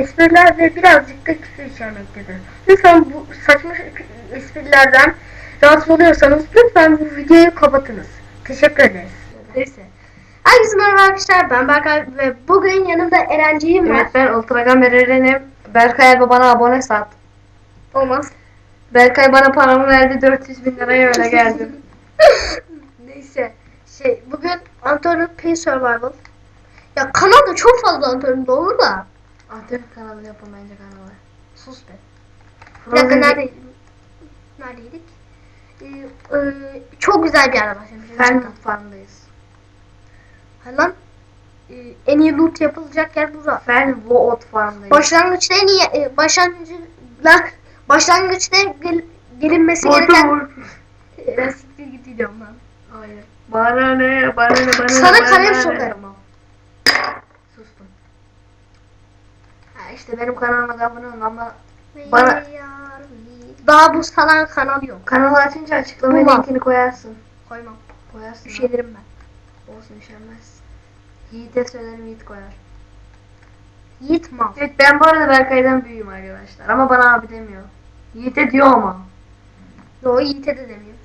espriler ve birazcık da küfür içermektedir. Lütfen bu saçma esprilerden rahatsız oluyorsanız lütfen bu videoyu kapatınız. Teşekkür ederiz. Neyse. Herkese merhaba arkadaşlar ben Berkay ve bugün yanımda Erenciğim var. Evet ben Ultragan Eren'im. Berkay abi bana abone sat. Olmaz. Berkay bana paramı verdi 400 bin liraya öyle geldim. Neyse. Şey bugün Antonio P Survival. Ya kanalda çok fazla Antonio doğru da. Antep kanalı bence kanalı. Sus be. Bir dakika Frozen- neredeydik? Ee, e, çok güzel bir yer başlamış. Fen mutfağındayız. Hayır lan. Ee, en iyi loot yapılacak yer burada. Fen Wood Farm'dayız. Başlangıçta en iyi e, başlangıçta başlangıçta gel, gelinmesi Vurdu, gereken. Ben siktir git diyorum ben. Hayır. Bana ne? Bana ne? Bana ne? Sana bana kalem sokarım ama. Sustum. Ha işte benim kanalıma abone olun ama Bana- daha bu salan kanal yok. kanalı açınca açıklamaya Ulan. linkini koyarsın. Koymam. Koyarsın. Derim ben. Olsun üşenmez. Yiğit'e söylerim Yiğit koyar. Yiğit mal. Evet ben bu arada Berkay'dan büyüğüm arkadaşlar. Ama bana abi demiyor. Yiğit'e diyor ama. Yo Yiğit'e de demeyeyim.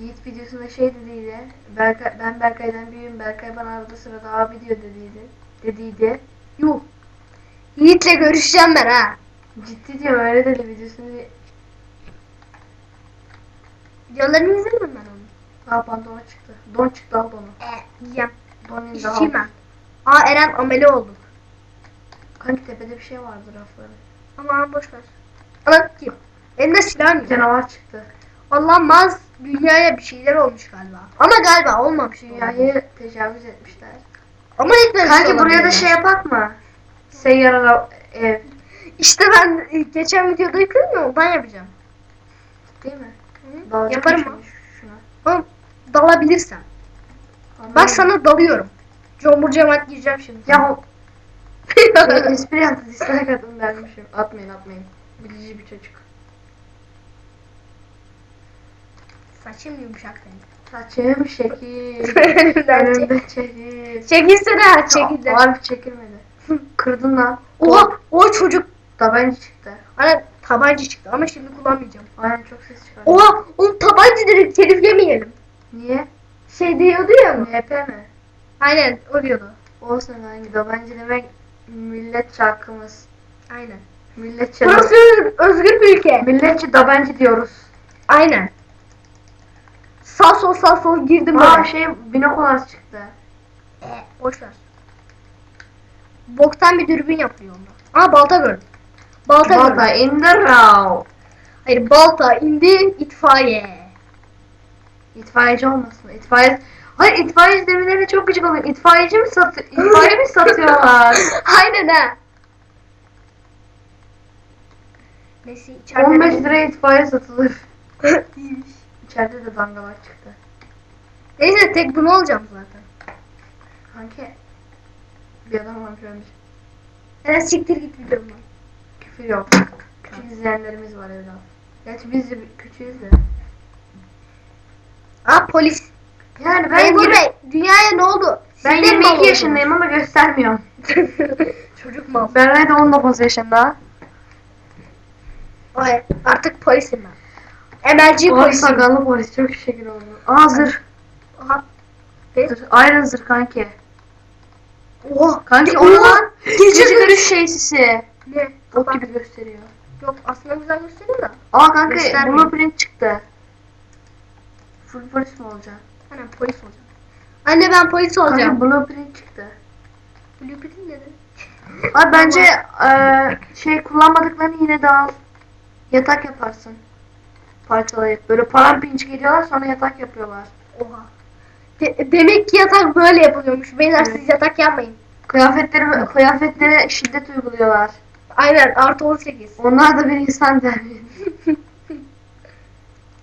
Yiğit videosunda şey dediydi. Berkay, ben Berkay'dan büyüğüm. Berkay bana arada sırada abi diyor dediydi. Dediydi. Yuh. Yiğit'le görüşeceğim ben ha. Ciddi diyorum öyle dedi videosunu. Videolarını izlemedim ben onu. Aa pantolon çıktı. Don çıktı al donu. E, yiyeceğim. Don indi al. İşçiyim ben. Aa Eren ameli olduk. Kanki tepede bir şey vardı rafları. Aman boş ver. Ana kim? Elinde silah mı? Canavar çıktı. Allah maz dünyaya bir şeyler olmuş galiba. Ama galiba olmamış dünyayı. Tecavüz etmişler. Ama etmemiş Kanki buraya da şey yapak mı? Seyyar ev. İşte ben e, geçen videoda yükledim ya ondan yapacağım. Değil mi? Hı? Yaparım mı? Şuna. Ama dalabilirsem. Anladın Bak mı? sana dalıyorum. Cumhur Cemat gireceğim şimdi. Ya espri yaptı dislike atın dermişim. Atmayın atmayın. Bilici bir çocuk. Saçım yumuşak senin. Saçım şekil. Önümde çekil. Çekilsene ha çekildi. Harbi çekilmedi. Kırdın lan. Oha o çocuk. Tabanca çıktı. Hani tabanca çıktı ama şimdi kullanmayacağım. Aynen çok ses çıkardı. Oha oğlum tabanca direkt telif yemeyelim. Niye? Şey diyordu ya? MHP mi? Aynen o diyordu. Olsun hangi tabanca demek millet hakkımız. Aynen. Milletçe Burası özgür bir ülke. milletçe tabanca diyoruz. Aynen. Sağ sol sağ sol girdim Aa böyle. şey binokular çıktı. E, boş ver. Boktan bir dürbün yapıyor onda. Aa balta gördüm. Balta, Balta gördüm. in the row. Hayır balta indi itfaiye. İtfaiyeci olmasın. İtfaiye... Hayır itfaiyeci demirleri çok gıcık oluyor. İtfaiyeci mi satıyor? İtfaiye mi satıyorlar? Aynen ha. Neyse içeride 15 liraya itfaiye satılır. İyiymiş. İçeride de dangalar çıktı. Neyse tek bunu olacağım zaten. Kanki varmış ölmüş. Hemen siktir git videomdan. Küfür yok. Küçük izleyenlerimiz var evde. Gerçi biz de küçüğüz de. Aa polis. Yani ben, Memur Bey dünyaya ne oldu? ben Siz de mi mal 22 oldunuz? yaşındayım ama göstermiyorum. Çocuk mal. Berray de 19 yaşında. Ay, artık polisim ben. Emelci Polis polisim. sakallı polis çok şekil oldu. Aa zırh. Aha. Zırh. Iron zırh kanki. Oha. Kanki o lan. Gece görüş. şeysisi. Ne? Bok gibi gösteriyor. Yok aslında güzel gösteriyor da. Aa kanka Göstermiyor. blueprint çıktı. Full polis mi olacaksın? Hani polis olacağım. Anne ben polis olacağım. Kanka blueprint çıktı. Blueprint ne dedi? Abi bence eee, şey kullanmadıklarını yine de al. Yatak yaparsın. Parçalayıp. Böyle parampinç geliyorlar sonra yatak yapıyorlar. Oha. De- demek ki yatak böyle yapılıyormuş. Beyler siz yatak yapmayın. Kıyafetleri, kıyafetlere şiddet uyguluyorlar. Aynen artı 18. Onlar da bir insan derdi.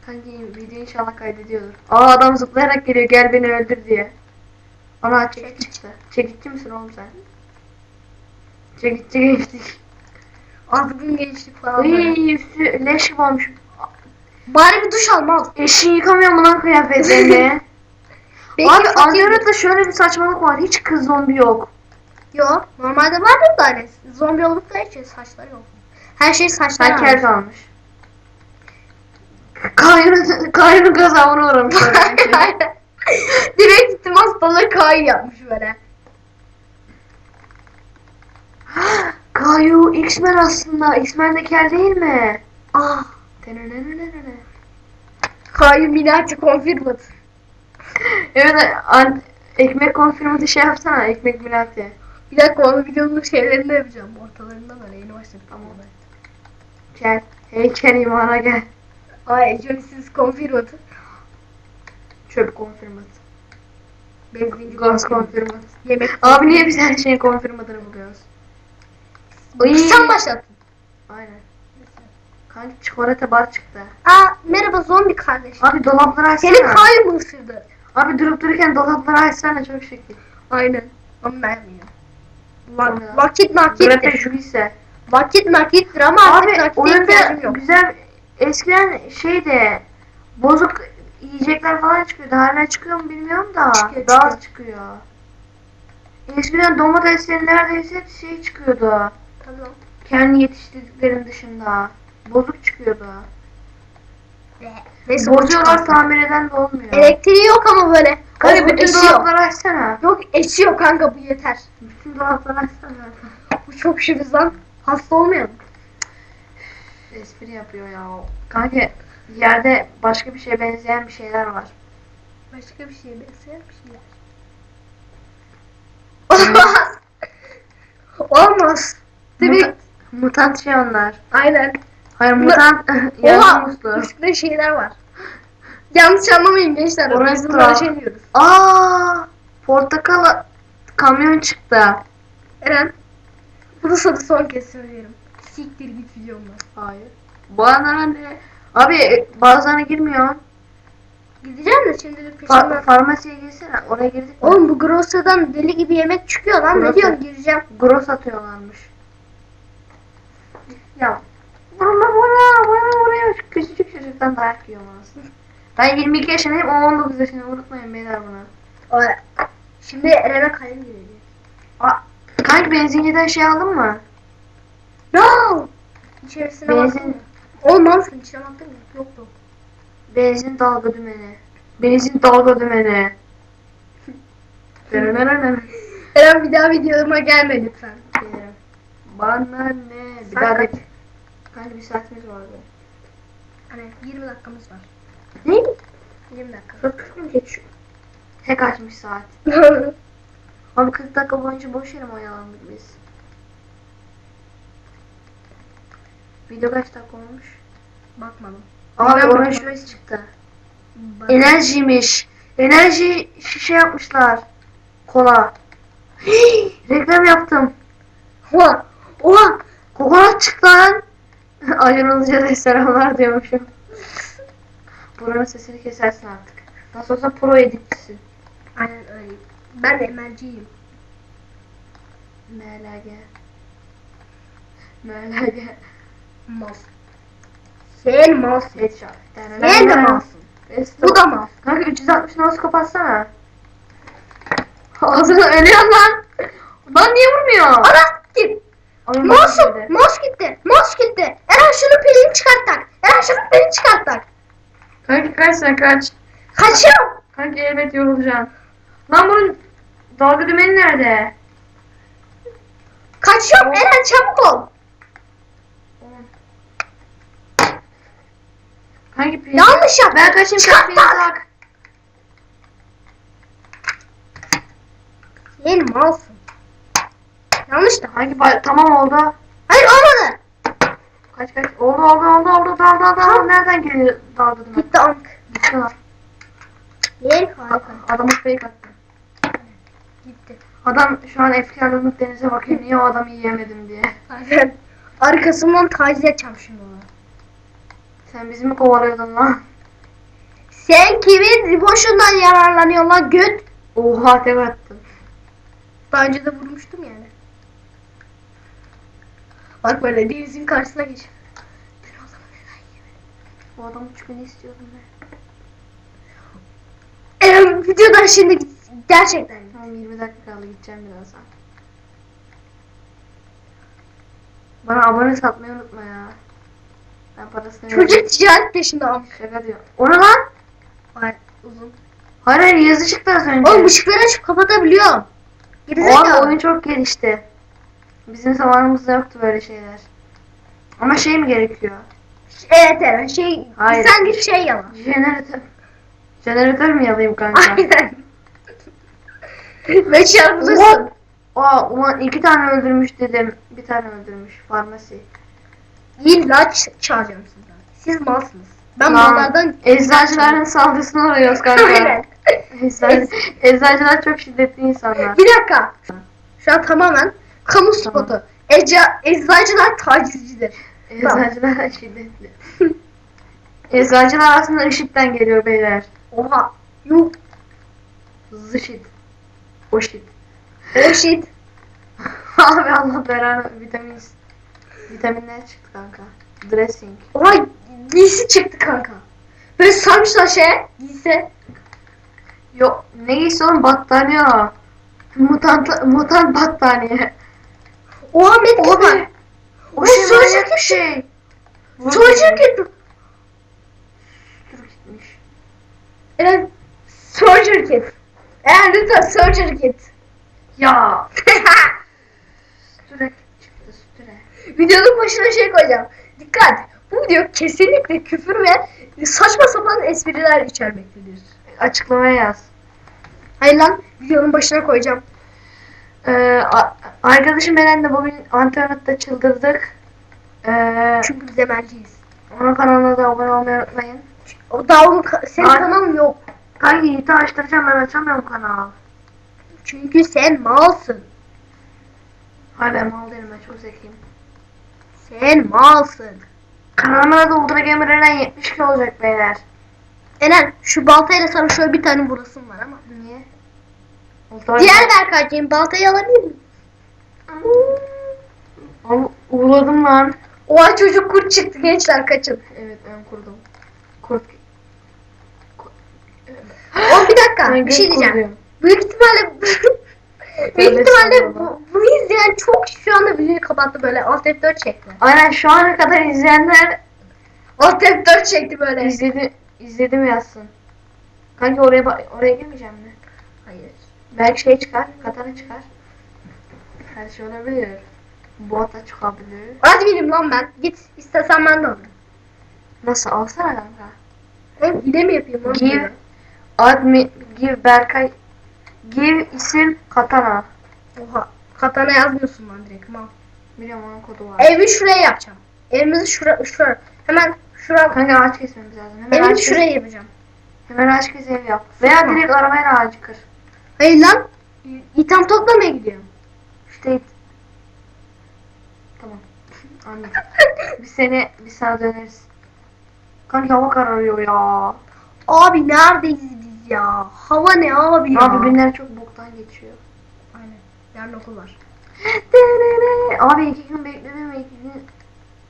Kanki video inşallah kaydediyordur. Aa adam zıplayarak geliyor gel beni öldür diye. Ana çekiç çıktı. Çekitçi misin oğlum sen? Çekitçi geçtik. Artık gün gençlik falan. böyle. Üstü leş gibi olmuş. Bari bir duş almaz. Eşin yıkamıyor mu lan kıyafetlerini? Abi Ankara'da şöyle bir saçmalık var. Hiç kız zombi yok. Yo normalde vardır da hani zombi oldukları için saçları yok. Her şey saçlar Ben kel kalmış. Kayrı, kayrı gazavına uğramış. öğrenci. Direkt gittim hastalığı kay yapmış böyle. Kayu X-Men aslında. X-Men de kel değil mi? Ah. Kayu Minati confirmed. Evet an, ekmek konfirmatı şey yapsana. Ekmek milati. Bir dakika onu videonun şeylerinde yapacağım. Ortalarında böyle yeni başladık. Tamam. Gel. Heykel imana gel. Ay Johnny'siz confirmed. Çöp konfirmat. Benzinci Gaz confirmed. konfirmat. Yemek. Abi niye biz her şeyin konfirmatını buluyoruz? Ay. Sen başlattın. Aynen. Kanka çikolata bar çıktı. Aa merhaba zombi kardeş. Abi dolapları açsana. Senin kayu mu ısırdı? Abi durup dururken dolapları açsana çok şekil. Aynen. Onu ben. Tamam. Va- vakit nakittir. ise. Vakit nakittir ama artık Abi nakite ihtiyacım yok. güzel eskiden şeyde bozuk yiyecekler falan çıkıyordu. Hala çıkıyor mu bilmiyorum da. Çıkıyor, daha çıkıyor. çıkıyor. Eskiden domateslerin neredeyse hep şey çıkıyordu. Tamam. Kendi yetiştirdiklerin dışında. Bozuk çıkıyordu. Neyse Bozuyorlar tamir eden de olmuyor. Elektriği yok ama böyle. Kanka bütün eşiyor. dolapları açsana. Yok eşiyor kanka bu yeter. Bütün dolapları açsana. Bu çok şiriz lan. Hasta olmayalım. Espri yapıyor ya. Kanka yerde başka bir şeye benzeyen bir şeyler var. Başka bir şeye benzeyen bir şeyler. Olmaz. Olmaz. Muta- mutant şey onlar. Aynen. Hayır Mu- mutant muslu. Üstünde şeyler var. Yanlış anlamayın gençler. Orası Biz bunlara şey diyoruz. Aa, portakal kamyon çıktı. Eren. Bunu sana son kez söylüyorum. Siktir git videomdan. Hayır. Bana ne? Abi e, bazılarına girmiyor. Gideceğim de şimdi bir Fa- peşinden. farmasiye girsene. Oraya girdik mi? Oğlum bu Grossa'dan deli gibi yemek çıkıyor lan. Ne Grossa. diyorsun gireceğim. Gross atıyorlarmış. Ya. Vurma bana, bana. Şu Küçücük çocuktan dayak yiyorum aslında. Ben 22 yaşındayım, o 19 yaşında. Unutmayın beyler bunu. Ay, Şimdi Eren'e kalem girecek. Kanka benzinciden şey aldın mı? No! İçerisine Benzin- baktın mı? Olmaz. İçine baktın mı? Yok yok. Benzin dalga dümeni. Benzin dalga dümeni. Dönönönönön. Eren bir daha videoma gelme lütfen. Bana ne? Bir daha. Kanka bir saatimiz vardı. Hani 20 dakikamız var. Ne? 20 dakika. 40 mı geçiyor? Tek açmış saat. Abi 40 dakika boyunca boş yere mi oyalandık biz? Video kaç dakika olmuş? Bakmadım. Abi orange juice çıktı. Bak- Enerjiymiş. Enerji şişe yapmışlar. Kola. Hii, reklam yaptım. Oha! Oha! Kokonat çıktı lan. Acun Ilıcalı'ya selamlar diyormuşum. Buranın sesini kesersin artık. Nasıl olsa pro editçisin. Aynen öyle. Ben de emelciyim. MLG. MLG. Mas. Sen mas. Headshot. Sen de masın. Bu da mas. Kanka 360 nasıl kapatsana. Ağzını ölüyor lan. Lan niye vurmuyor? Ana böyle. Mouse gitti. Mouse gitti. Eren şunu pilini çıkart tak. Eren şunu pilini çıkart tak. Kanka kaç sen kaç. Kaçıyorum. Kanka elbet yorulacaksın. Lan bunun dalga dümeni nerede? Kaçıyorum. Eren çabuk ol. Hangi pil? Yanlış yap. Ben kaçayım sen pili tak. tak. Sen malsın. Yanlış da. Hangi tamam oldu. Hayır olmadı. Kaç kaç. Oldu oldu oldu oldu dal dal dal. Nereden geliyor dalga dümen? Gitti ank. Gitti lan. Yer harika. Adamı fake attı. Gitti. Adam şu an efkarlanıp denize bakıyor. Niye o adamı yiyemedim diye. Aynen. Arkasından taciz edeceğim şimdi onu. Sen bizi mi kovalıyordun lan? Sen kimin boşundan yararlanıyorsun lan göt? Oha tek attım. Daha önce de vurmuştum yani. Bak böyle denizin karşısına geç. Ben o zaman neden yemedim? O adamın çıkını istiyordum ben. Eren videodan şimdi. Gerçekten. Tamam 20 dakika kaldı gideceğim birazdan. Bana abone satmayı unutma ya. Ben parasını Çocuk ticaret peşinde am. Şaka diyor. O ne lan? Ay, uzun. Hayır hayır yazı çıktı az önce. Oğlum ışıkları açıp kapatabiliyorum. o Gerizekalı. abi oyun çok gelişti. Bizim zamanımızda yoktu böyle şeyler. Ama şey mi gerekiyor? Evet evet şey Hayır. sen git şey yalan. Jeneratör. Jeneratör mü yalayayım kanka? Aynen. Ve çarpılırsın. Aa, ulan iki tane öldürmüş dedim. Bir tane öldürmüş. Farmasi. İlaç çalacağım sizden. Siz malsınız. Ben Lan, mallardan Eczacıların saldırısına uğruyoruz kanka. Aynen. Eczacı, eczacılar çok şiddetli insanlar. Bir dakika. Şu an tamamen kamu spotu. Eca, eczacılar tacizcidir. Eczacılar şiddetli. Eczacılar aslında IŞİD'den geliyor beyler. Oha. Yuh. Zışid. O shit. O shit. Abi Allah belanı vitamin vitaminler çıktı kanka. Dressing. Oha giysi çıktı kanka. Böyle sarmışlar şeye. Giysi. Yok ne giysi oğlum battaniye o. Mutant, mutant battaniye. Oha medkit Abi. var. O şey manyak bir şey. Kit. Dur gitmiş. Evet. Surgery kit. Eğer lütfen surgery kit. Ya. Süre çıktı süre. Videonun başına şey koyacağım. Dikkat. Bu video kesinlikle küfür ve saçma sapan espriler içermektedir. Açıklamaya yaz. Hayır lan videonun başına koyacağım. Ee, arkadaşım Eren'le bugün antrenörde çıldırdık. Ee, Çünkü biz emelciyiz. onun kanalına da abone olmayı unutmayın. O daha onun ka- senin Ay. kanalın yok. Kanka Yiğit'i açtıracağım ben açamıyorum kanal. Çünkü sen malsın. Hayır ben mal değilim ben çok zekiyim. Sen malsın. Kanalıma da Ultra Gamer Eren 70 kilo olacak beyler. Eren şu baltayla sana şöyle bir tane vurasın var ama. Niye? Diğer Berkaycığım baltayı alabilir miyim? Ama uğradım lan. Oha çocuk kurt çıktı gençler kaçın. Evet ben kurdum. Kurt. O bir dakika Ben bir şey diyeceğim. kurduyum. Büyük ihtimalle büyük ihtimalle bu, bunu izleyen çok şu anda videoyu kapattı böyle alt F4 çekti. Aynen şu ana kadar izleyenler Alt F4 çekti böyle. izledi, izledim yazsın. Kanka oraya oraya girmeyeceğim mi? Hayır. Belki şey çıkar, katana çıkar. Her şey olabilir. Bot da çıkabilir. Adminim lan ben. Git istesen ben de alırım. Nasıl alsana kanka. Hem hile mi yapayım lan? Give admi give Berkay give isim katana. Oha. Katana yazmıyorsun lan direkt mal. Biliyorum onun kodu var. Evi şuraya yapacağım. Evimizi şura, şura. Hemen şura. Kanka ağaç kesmemiz lazım. Hemen Evimi şuraya yapacağım. Hemen ağaç kes ev yap. Veya direkt arabayla ağacı kır. Hayır lan. İtham toplamaya gidiyorum. İşte Tamam. Anladım. biz seni biz sana döneriz. Kanka hava kararıyor ya. Abi neredeyiz biz ya? Hava ne abi ya? Abi günler çok boktan geçiyor. Aynen. Yarın okul var. Abi iki gün bekledim ve iki gün...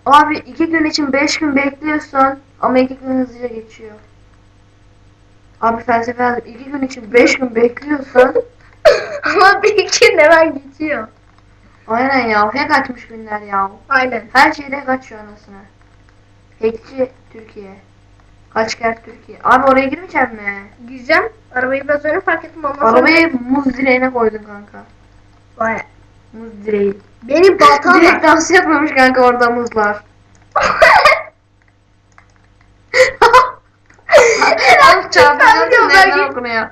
Abi iki gün için beş gün bekliyorsun ama iki gün hızlıca geçiyor. Abi felsefe. İki gün için beş gün bekliyorsun. Ama bir iki hemen geçiyor. Aynen ya. Hack açmış günler ya. Aynen. Her şeyde hack açıyor anasını. Hackçi Türkiye. Kaçker Türkiye. Abi oraya girmeyecek mi? Gireceğim. Arabayı biraz önce fark ettim sonra. Arabayı muz direğine koydun kanka. Vay. Muz direği. Benim baltam Direkt dans yapmamış kanka orada muzlar. Lütfen videodan Nereden git. okunuyor?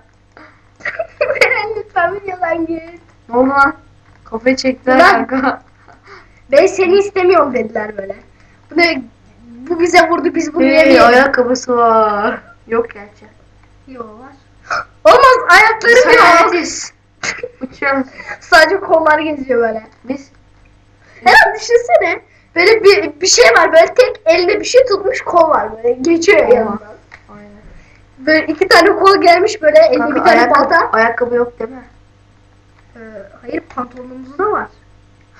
Eren lütfen videodan git. Ne oldu lan? Kafayı çektiler Ulan. kanka. Ben seni istemiyorum dediler böyle. Bu ne? Bu bize vurdu biz bunu Hey, yemeyelim. ayakkabısı var. Yok gerçi. Yok var. Olmaz ayaklarım yok. Sayarız. Uçuyoruz. Sadece kollar geziyor böyle. Biz Eren düşünsene. Böyle bir, bir şey var böyle tek elinde bir şey tutmuş kol var böyle geçiyor yanından. Böyle iki tane kol gelmiş böyle elinde Kanka bir tane ayakkabı, balta. ayakkabı yok değil mi? Ee, hayır pantolonumuzda var.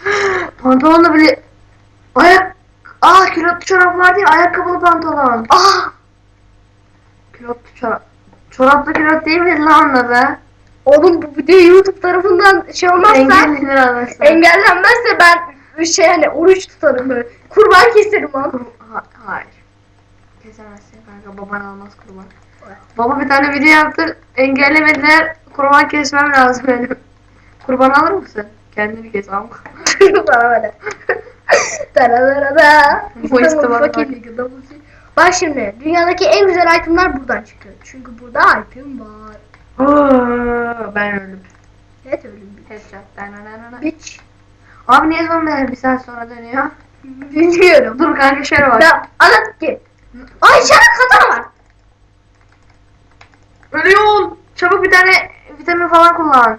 Pantolonla bile ayak Ah külotlu çorap vardı ya ayakkabılı pantolon. Ah! Külotlu çorap. Çoraplı külot değil miydi lan onları? Oğlum bu video YouTube tarafından şey olmazsa Engellenir anasını. engellenmezse ben şey hani oruç tutarım böyle. Kurban keserim lan. Kur- ha- hayır. Kesemezsin kanka baban almaz kurban. Baba bir tane video yaptı engellemediler kurban kesmem lazım benim. Kurban alır mısın? Kendini kes ama. Bana böyle. Dararara. Bu işte bak, şimdi dünyadaki en güzel itemler buradan çıkıyor. Çünkü burada item var. Aa, ben öldüm. Evet bir Headshot. Bitch. Abi niye zombiler bir saat sonra dönüyor? Bilmiyorum. Dur kanka şöyle bak. Ben anlat ki. Ay içeride katana var. Ölüyor. Çabuk bir tane vitamin falan kullan.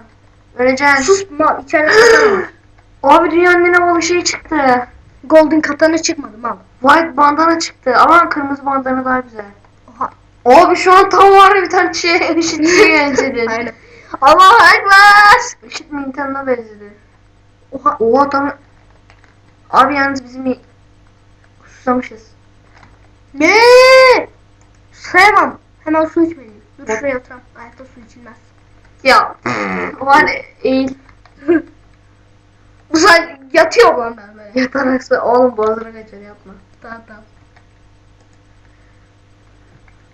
Öleceksin. Sus mal içeride katana var. Abi dünyanın en havalı şeyi çıktı. Golden katana çıkmadı mal. White bandana çıktı ama kırmızı bandana daha güzel. Oha. Abi şu an tam var ya bir tane şey ışıtmaya benzedi. Aynen. Allahu Ekber. Işıt mintanına benzedi. Oha. Oha tam... Abi yalnız bizim susamışız. Ne? Sevmem. Hemen su içmeliyim. Dur şuraya oturalım. Hayatta su içilmez. Ya var eğil Bu sefer yatıyor lan ben böyle. yatarak su oğlum boğazına kaçar yapma. Tamam tamam.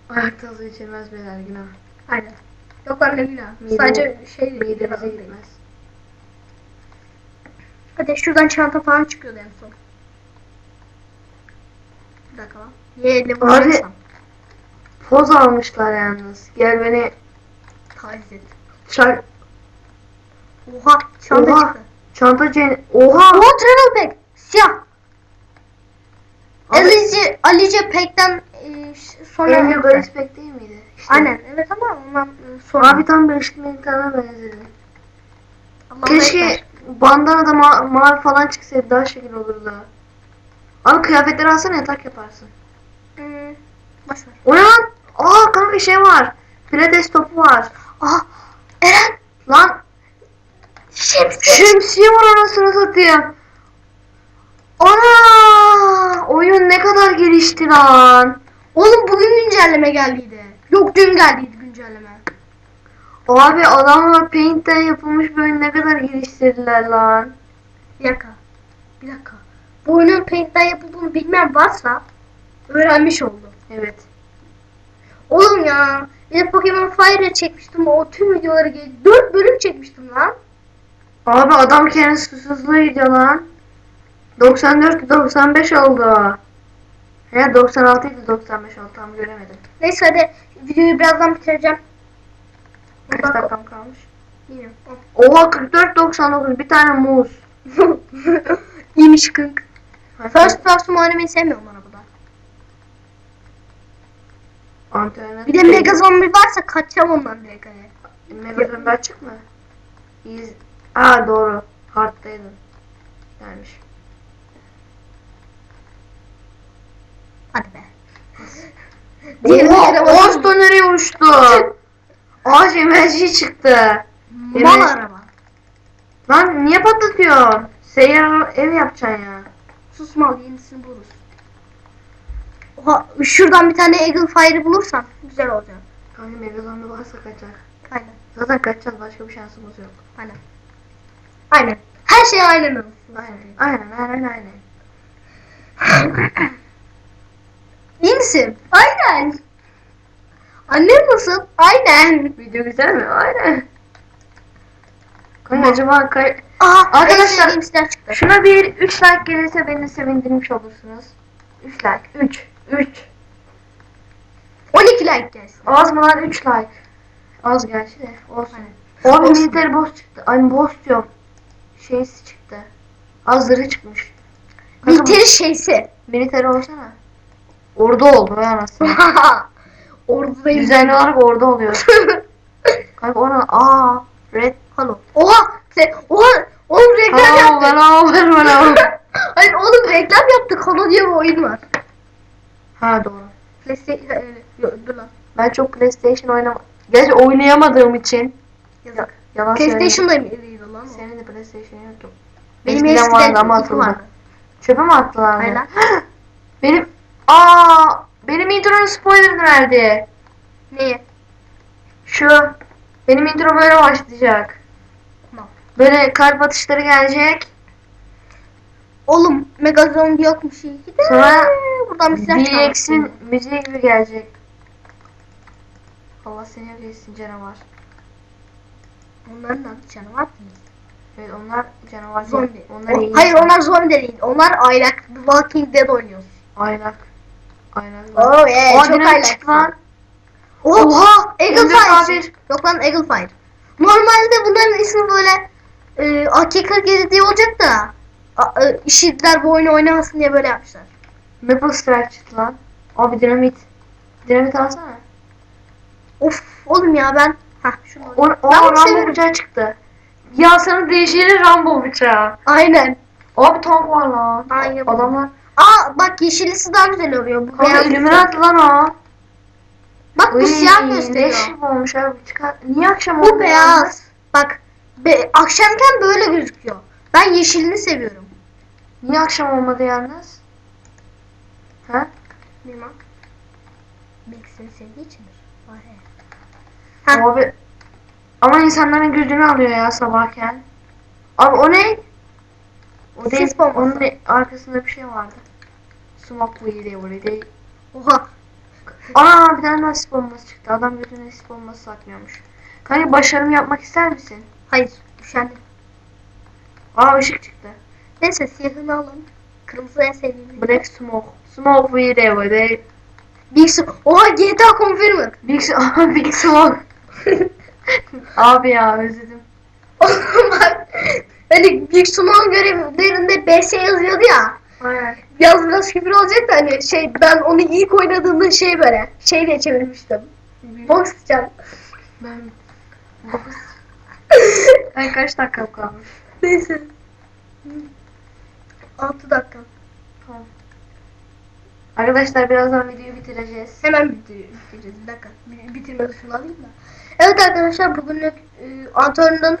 Ayakta su içilmez beyler günah. Aynen. Yok lan ne günah. Sadece şey Midemize gitmez. Hadi şuradan çanta falan çıkıyordu en son. Bir dakika lan. Niye elle Abi-? Poz almışlar yalnız. Gel beni Taciz et. çar... Oha çanta Oha. çıktı. Çanta cen... Oha! Oha travel pack. Siyah. Abi- Alice, Alice Pack'ten e, ş- sonra... Emre Grace değil miydi? İşte. Aynen evet ama ondan e, sonra... Abi tam bir ışık mintana benzedi. Allah'ım Keşke bandana da ma- mavi falan çıksaydı daha şekil olurdu. Abi kıyafetleri alsana yatak yaparsın. Hmm, boş ver. O ne lan? Aa kanka şey var. Pilates topu var. Aha Eren Lan şemsiye. şemsiye var anasını satayım. Ana! Oyun ne kadar gelişti lan. Oğlum bugün güncelleme geldiydi. Yok dün geldiydi güncelleme. Abi adamlar Paint'ten yapılmış bir oyun ne kadar geliştirdiler lan. Bir dakika. Bir dakika. Bu oyunun Paint'ten yapıldığını bilmeyen varsa öğrenmiş oldu. Evet. Oğlum ya. Bir de Pokemon Fire'e çekmiştim. O tüm videoları gel 4 bölüm çekmiştim lan. Abi adam kendi susuzluğu gidiyor lan. 94 95 oldu. He 96 idi 95 oldu tam göremedim. Neyse hadi videoyu birazdan bitireceğim. Kaç Bak- dakikam kalmış? Bilmiyorum. Oha 44 99 bir tane muz. İyiymiş kınk. First person oynamayı sevmiyorum arabada. Antrenör. Bir de Mega Zombie varsa kaçacağım ondan hani. Mega Zombi açık mı? İyiyiz. Aa doğru. Hard'daydın. Gelmiş. Hadi be. Diğerine. Orsto nereye uçtu? Ağaç enerji çıktı. Mal araba. Lan niye patlatıyorsun? Seyyar ev yapacaksın ya. Sus mal yenisini buluruz. Oha şuradan bir tane Eagle Fire bulursan güzel olacak. Kanka Mega Zombi varsa kaçar. Aynen. Zaten kaçacağız başka bir şansımız yok. Aynen. Aynen. Her şey aynen olsun. Aynen aynen aynen aynen. İyi misin? Aynen. Annem nasıl? Aynen. Video güzel mi? Aynen. Kanka acaba kay- Aa, Arkadaşlar- çıktı. şuna bir 3 like gelirse beni sevindirmiş olursunuz. 3 like. 3. 3. 12 like gelsin. Az mı lan 3 like? Az gerçi de olsun. Olsun. military boss çıktı. Ay boss diyorum. Şeysi çıktı. Az zırhı çıkmış. Military şeysi. military olsana. Ordu oldu ya anasını. Ordudayım. Düzenli olarak ordu oluyor. Kanka ona aa red Halo. Oha! Sen, oha! Oğlum reklam Hello, yaptık. hello, hello. Hayır oğlum reklam yaptık. Halo diye bir oyun var. ha doğru. PlayStation... e, Yok dur lan. Ben çok PlayStation oynam Gerçi oynayamadığım için. Yazık. Yalan. PlayStation'da mıydı lan? Senin de PlayStation yok ki. Benim Eskiden vardı ama atıldı. Çöpe mi attılar? Aynen. Benim aa benim intro'nun spoilerını verdi. Neye? Şu benim intro böyle başlayacak. Böyle kalp atışları gelecek. Oğlum Megazord yokmuş iyi ki de. Sonra Buradan bir silah DX'in müziği gibi gelecek. Allah seni yok etsin canavar. Onların adı canavar değil. Evet onlar canavar. Zombi. Onlar O- iyi. hayır onlar zombi de değil. Onlar aylak. The Walking Dead oynuyoruz. Aylak. Aylak. Oh yeah. Aa çok aylak. lan. Oha! Eagle Fire. Yok lan Eagle Fire. Normalde bunların ismi böyle e, AK-47 diye olacak da işitler bu oyunu oynamasın diye böyle yapmışlar. Maple Strike çıktı lan. Abi dinamit. Dinamit alsana. Of oğlum ya ben Hah şunu O, Ben Rambo severim. bıçağı çıktı. Ya sana değişeni Rambo bıçağı. Aynen. Abi tank var lan. Aynen. Adamlar. Aa bak yeşilisi daha güzel oluyor. Bu beyaz. Illuminati lan o. Bak bu Uy, siyah gösteriyor. Gibi olmuş abi. Çıkar. Niye akşam oldu Bu ya? beyaz. Bak be, akşamken böyle gözüküyor. Ben yeşilini seviyorum. Niye akşam olmadı yalnız? Ha? Bilmem. Belki seni sevdiği içindir. Vay. Ha. Abi. Ama insanların gözünü alıyor ya sabahken. Abi o ne? O değil. Sis bombası. Onun arkasında bir şey vardı. Smoke weed every day. Oha. Aa bir tane daha sis bombası çıktı. Adam gözüne sis bombası satmıyormuş. Kanka başarım yapmak ister misin? Hayır. Üşendim. Aa ışık çıktı. Neyse siyahını alın. Kırmızı en sevdiğim. Black smoke. Smoke every day. Big Su. Oha GTA Confirmed. Big, Big smoke. Abi ya özledim. Bak. Hani Big Su'nun görevlerinde BS yazıyordu ya. Aynen. Biraz biraz küfür olacak da hani şey ben onu ilk oynadığımda şey böyle şey diye çevirmiştim. Box can. Ben... Ay kaç dakika kalmış? Neyse. 6 dakika. Tamam. Arkadaşlar birazdan videoyu bitireceğiz. Hemen bitir- bitireceğiz. Bir dakika. Bitirme şunu alayım da. Evet arkadaşlar bugünlük e, Antörn'ün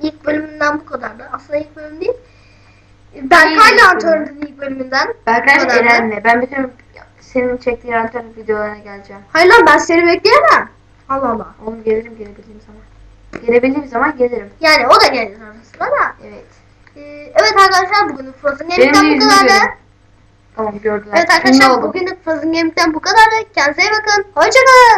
ilk bölümünden bu kadardı. Aslında ilk bölüm değil. Berkay'la Antörn'ün ilk bölümünden. Berkay. Eren'le. Ben bütün senin çektiğin alternatif videolarına geleceğim. Hayır lan ben seni bekleyemem. Allah Allah. Oğlum gelirim gelebildiğim zaman. Gelebildiğim zaman gelirim. Yani o da gelir arasında da. Evet. E, evet arkadaşlar bugünlük Frozen Gaming'den bu kadardı. Tamam gördüler. Evet arkadaşlar bugünlük Frozen Gaming'den bu kadardı. Kendinize iyi bakın. Hoşçakalın.